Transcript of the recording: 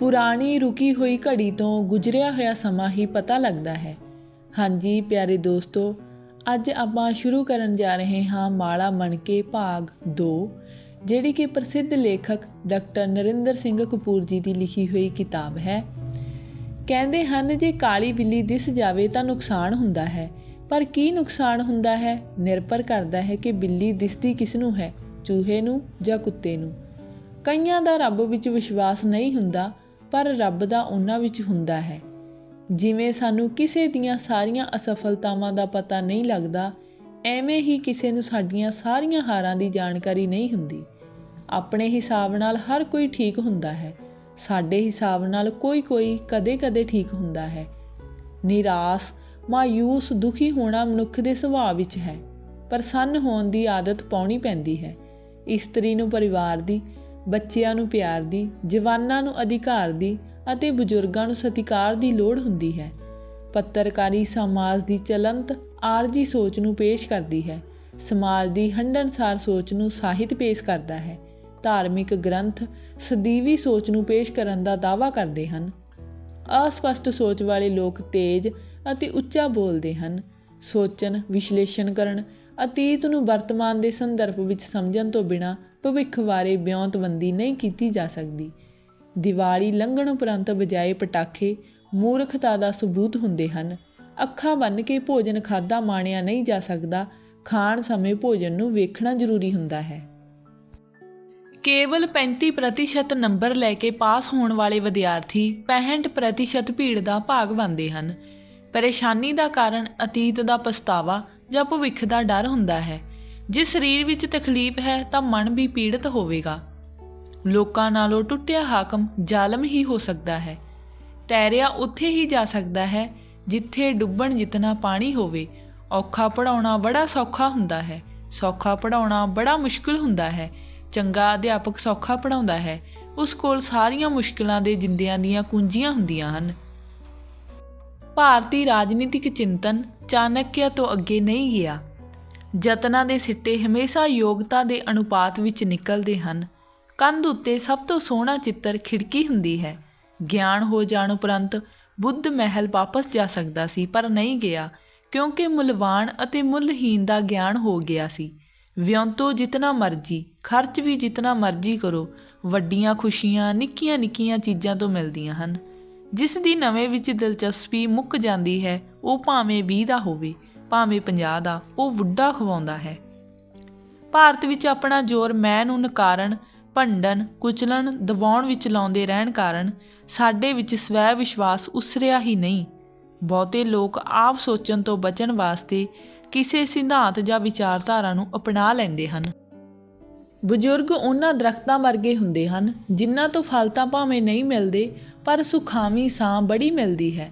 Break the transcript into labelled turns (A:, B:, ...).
A: ਪੁਰਾਣੀ ਰੁਕੀ ਹੋਈ ਘੜੀ ਤੋਂ ਗੁਜ਼ਰਿਆ ਹੋਇਆ ਸਮਾਂ ਹੀ ਪਤਾ ਲੱਗਦਾ ਹੈ। ਹਾਂਜੀ, ਪਿਆਰੇ ਦੋਸਤੋ, ਅੱਜ ਆਪਾਂ ਸ਼ੁਰੂ ਕਰਨ ਜਾ ਰਹੇ ਹਾਂ ਮਾਲਾ ਮਣਕੇ ਭਾਗ 2 ਜਿਹੜੀ ਕਿ ਪ੍ਰਸਿੱਧ ਲੇਖਕ ਡਾਕਟਰ ਨਰਿੰਦਰ ਸਿੰਘ ਕਪੂਰ ਜੀ ਦੀ ਲਿਖੀ ਹੋਈ ਕਿਤਾਬ ਹੈ। ਕਹਿੰਦੇ ਹਨ, ਜੇ ਕਾਲੀ ਬਿੱਲੀ ਦਿਸ ਜਾਵੇ ਤਾਂ ਨੁਕਸਾਨ ਹੁੰਦਾ ਹੈ, ਪਰ ਕੀ ਨੁਕਸਾਨ ਹੁੰਦਾ ਹੈ? ਨਿਰਭਰ ਕਰਦਾ ਹੈ ਕਿ ਬਿੱਲੀ ਦਿਸਦੀ ਕਿਸ ਨੂੰ ਹੈ, ਚੂਹੇ ਨੂੰ ਜਾਂ ਕੁੱਤੇ ਨੂੰ। ਕਈਆਂ ਦਾ ਰੱਬ ਵਿੱਚ ਵਿਸ਼ਵਾਸ ਨਹੀਂ ਹੁੰਦਾ ਪਰ ਰੱਬ ਦਾ ਉਹਨਾਂ ਵਿੱਚ ਹੁੰਦਾ ਹੈ। ਜਿਵੇਂ ਸਾਨੂੰ ਕਿਸੇ ਦੀਆਂ ਸਾਰੀਆਂ ਅਸਫਲਤਾਵਾਂ ਦਾ ਪਤਾ ਨਹੀਂ ਲੱਗਦਾ, ਐਵੇਂ ਹੀ ਕਿਸੇ ਨੂੰ ਸਾਡੀਆਂ ਸਾਰੀਆਂ ਹਾਰਾਂ ਦੀ ਜਾਣਕਾਰੀ ਨਹੀਂ ਹੁੰਦੀ। ਆਪਣੇ ਹਿਸਾਬ ਨਾਲ ਹਰ ਕੋਈ ਠੀਕ ਹੁੰਦਾ ਹੈ। ਸਾਡੇ ਹਿਸਾਬ ਨਾਲ ਕੋਈ ਕੋਈ ਕਦੇ-ਕਦੇ ਠੀਕ ਹੁੰਦਾ ਹੈ। ਨਿਰਾਸ਼, ਮਾਯੂਸ, ਦੁਖੀ ਹੋਣਾ ਮਨੁੱਖ ਦੇ ਸੁਭਾਅ ਵਿੱਚ ਹੈ। ਪ੍ਰਸੰਨ ਹੋਣ ਦੀ ਆਦਤ ਪਾਉਣੀ ਪੈਂਦੀ ਹੈ। ਇਸਤਰੀ ਨੂੰ ਪਰਿਵਾਰ ਦੀ ਬੱਚਿਆਂ ਨੂੰ ਪਿਆਰ ਦੀ, ਜਵਾਨਾਂ ਨੂੰ ਅਧਿਕਾਰ ਦੀ ਅਤੇ ਬਜ਼ੁਰਗਾਂ ਨੂੰ ਸਤਿਕਾਰ ਦੀ ਲੋੜ ਹੁੰਦੀ ਹੈ। ਪੱਤਰਕਾਰੀ ਸਮਾਜ ਦੀ ਚਲੰਤ, ਆਰਜੀ ਸੋਚ ਨੂੰ ਪੇਸ਼ ਕਰਦੀ ਹੈ। ਸਮਾਜ ਦੀ ਹੰਡਨਸਾਰ ਸੋਚ ਨੂੰ ਸਾਹਿਤ ਪੇਸ਼ ਕਰਦਾ ਹੈ। ਧਾਰਮਿਕ ਗ੍ਰੰਥ ਸਦੀਵੀ ਸੋਚ ਨੂੰ ਪੇਸ਼ ਕਰਨ ਦਾ ਦਾਅਵਾ ਕਰਦੇ ਹਨ। ਅਸਪਸ਼ਟ ਸੋਚ ਵਾਲੇ ਲੋਕ ਤੇਜ਼ ਅਤੇ ਉੱਚਾ ਬੋਲਦੇ ਹਨ। ਸੋਚਣ, ਵਿਸ਼ਲੇਸ਼ਣ ਕਰਨ ਅਤੀਤ ਨੂੰ ਵਰਤਮਾਨ ਦੇ ਸੰਦਰਭ ਵਿੱਚ ਸਮਝਣ ਤੋਂ ਬਿਨਾ ਭਵਿੱਖ ਬਾਰੇ ਬਿਉਂਤਬੰਦੀ ਨਹੀਂ ਕੀਤੀ ਜਾ ਸਕਦੀ। ਦੀਵਾਲੀ ਲੰਘਣ ਉਪਰੰਤ ਬਜਾਏ ਪਟਾਕੇ ਮੂਰਖਤਾ ਦਾ ਸਬੂਤ ਹੁੰਦੇ ਹਨ। ਅੱਖਾਂ ਬੰਨ ਕੇ ਭੋਜਨ ਖਾਦਾ ਮਾਣਿਆ ਨਹੀਂ ਜਾ ਸਕਦਾ। ਖਾਣ ਸਮੇਂ ਭੋਜਨ ਨੂੰ ਵੇਖਣਾ ਜ਼ਰੂਰੀ ਹੁੰਦਾ ਹੈ। ਕੇਵਲ 35% ਨੰਬਰ ਲੈ ਕੇ ਪਾਸ ਹੋਣ ਵਾਲੇ ਵਿਦਿਆਰਥੀ 65% ਭੀੜ ਦਾ ਭਾਗ ਬਣਦੇ ਹਨ। ਪਰੇਸ਼ਾਨੀ ਦਾ ਕਾਰਨ ਅਤੀਤ ਦਾ ਪਛਤਾਵਾ ਜਾਂ ਭਵਿੱਖ ਦਾ ਡਰ ਹੁੰਦਾ ਹੈ। ਜੇ ਸਰੀਰ ਵਿੱਚ ਤਕਲੀਫ ਹੈ ਤਾਂ ਮਨ ਵੀ ਪੀੜਤ ਹੋਵੇਗਾ। ਲੋਕਾਂ ਨਾਲੋਂ ਟੁੱਟਿਆ ਹਾਕਮ ਜ਼ਾਲਮ ਹੀ ਹੋ ਸਕਦਾ ਹੈ। ਤੈਰਿਆ ਉੱਥੇ ਹੀ ਜਾ ਸਕਦਾ ਹੈ ਜਿੱਥੇ ਡੁੱਬਣ ਜਿਤਨਾ ਪਾਣੀ ਹੋਵੇ। ਔਖਾ ਪੜਾਉਣਾ ਬੜਾ ਸੌਖਾ ਹੁੰਦਾ ਹੈ। ਸੌਖਾ ਪੜਾਉਣਾ ਬੜਾ ਮੁਸ਼ਕਲ ਹੁੰਦਾ ਹੈ। ਚੰਗਾ ਅਧਿਆਪਕ ਸੌਖਾ ਪੜਾਉਂਦਾ ਹੈ। ਉਸ ਕੋਲ ਸਾਰੀਆਂ ਮੁਸ਼ਕਲਾਂ ਦੇ ਜਿੰਦਿਆਂ ਦੀਆਂ ਕੁੰਜੀਆਂ ਹੁੰਦੀਆਂ ਹਨ। ਭਾਰਤੀ ਰਾਜਨੀਤਿਕ ਚਿੰਤਨ ਚਾਣਕਿਆ ਤੋਂ ਅੱਗੇ ਨਹੀਂ ਗਿਆ। ਯਤਨਾਂ ਦੇ ਸਿੱਟੇ ਹਮੇਸ਼ਾ ਯੋਗਤਾ ਦੇ ਅਨੁਪਾਤ ਵਿੱਚ ਨਿਕਲਦੇ ਹਨ। ਕੰਧ ਉੱਤੇ ਸਭ ਤੋਂ ਸੋਹਣਾ ਚਿੱਤਰ ਖਿੜਕੀ ਹੁੰਦੀ ਹੈ। ਗਿਆਨ ਹੋ ਜਾਣ ਉਪਰੰਤ ਬੁੱਧ ਮਹਿਲ ਵਾਪਸ ਜਾ ਸਕਦਾ ਸੀ, ਪਰ ਨਹੀਂ ਗਿਆ, ਕਿਉਂਕਿ ਮੁੱਲਵਾਨ ਅਤੇ ਮੁੱਲਹੀਨ ਦਾ ਗਿਆਨ ਹੋ ਗਿਆ ਸੀ। ਵਿਅੰਤੋ ਜਿਤਨਾ ਮਰਜ਼ੀ, ਖਰਚ ਵੀ ਜਿਤਨਾ ਮਰਜ਼ੀ ਕਰੋ, ਵੱਡੀਆਂ ਖੁਸ਼ੀਆਂ ਨਿੱਕੀਆਂ ਨਿੱਕੀਆਂ ਚੀਜ਼ਾਂ ਤੋਂ ਮਿਲਦੀਆਂ ਹਨ। ਜਿਸ ਦੀ ਨਵੇਂ ਵਿੱਚ ਦਿਲਚਸਪੀ ਮੁੱਕ ਜਾਂਦੀ ਹੈ, ਉਹ ਭਾਵੇਂ 20 ਦਾ ਹੋਵੇ, ਭਾਵੇਂ 50 ਦਾ, ਉਹ ਬੁੱਢਾ ਖਵਾਉਂਦਾ ਹੈ। ਭਾਰਤ ਵਿੱਚ ਆਪਣਾ ਜ਼ੋਰ ਮੈਂ ਨੂੰ ਨਕਾਰਨ ਭੰਡਨ, ਕੁਚਲਣ, ਦਬਾਉਣ ਵਿੱਚ ਲਾਉਂਦੇ ਰਹਿਣ ਕਾਰਨ ਸਾਡੇ ਵਿੱਚ ਸਵੈ ਵਿਸ਼ਵਾਸ ਉਸਰਿਆ ਹੀ ਨਹੀਂ। ਬਹੁਤੇ ਲੋਕ ਆਪ ਸੋਚਣ ਤੋਂ ਬਚਣ ਵਾਸਤੇ ਕਿਸੇ ਸਿਧਾਂਤ ਜਾਂ ਵਿਚਾਰਧਾਰਾ ਨੂੰ ਅਪਣਾ ਲੈਂਦੇ ਹਨ। ਬਜ਼ੁਰਗ ਉਹਨਾਂ ਦਰਖਤਾਂ ਵਰਗੇ ਹੁੰਦੇ ਹਨ, ਜਿਨ੍ਹਾਂ ਤੋਂ ਫਲ ਤਾਂ ਭਾਵੇਂ ਨਹੀਂ ਮਿਲਦੇ ਪਰ ਸੁਖਾਵੀਂ ਸਾਂ ਬੜੀ ਮਿਲਦੀ ਹੈ।